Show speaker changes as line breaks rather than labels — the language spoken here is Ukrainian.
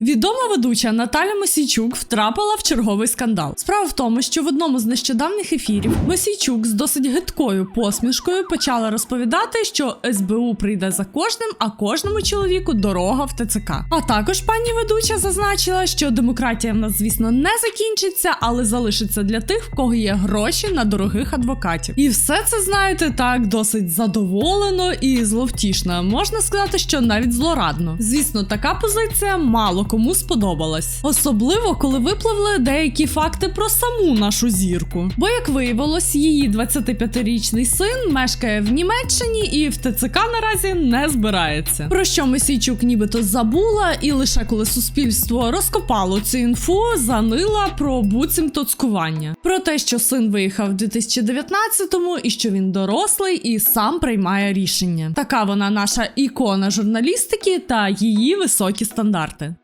Відома ведуча Наталя Мосійчук втрапила в черговий скандал. Справа в тому, що в одному з нещодавніх ефірів Мосійчук з досить гидкою посмішкою почала розповідати, що СБУ прийде за кожним, а кожному чоловіку дорога в ТЦК. А також пані ведуча зазначила, що демократія в нас, звісно, не закінчиться, але залишиться для тих, в кого є гроші на дорогих адвокатів. І все це знаєте так досить задоволено і зловтішно. Можна сказати, що навіть злорадно. Звісно, така позиція мало кому сподобалась, особливо коли випливли деякі факти про саму нашу зірку. Бо, як виявилось, її 25-річний син мешкає в Німеччині і в ТЦК наразі не збирається. Про що Месійчук нібито забула, і лише коли суспільство розкопало цю інфу, занила про буцімто цькування. Про те, що син виїхав в 2019-му і що він дорослий і сам приймає рішення. Така вона наша ікона журналістики та її високі стандарти.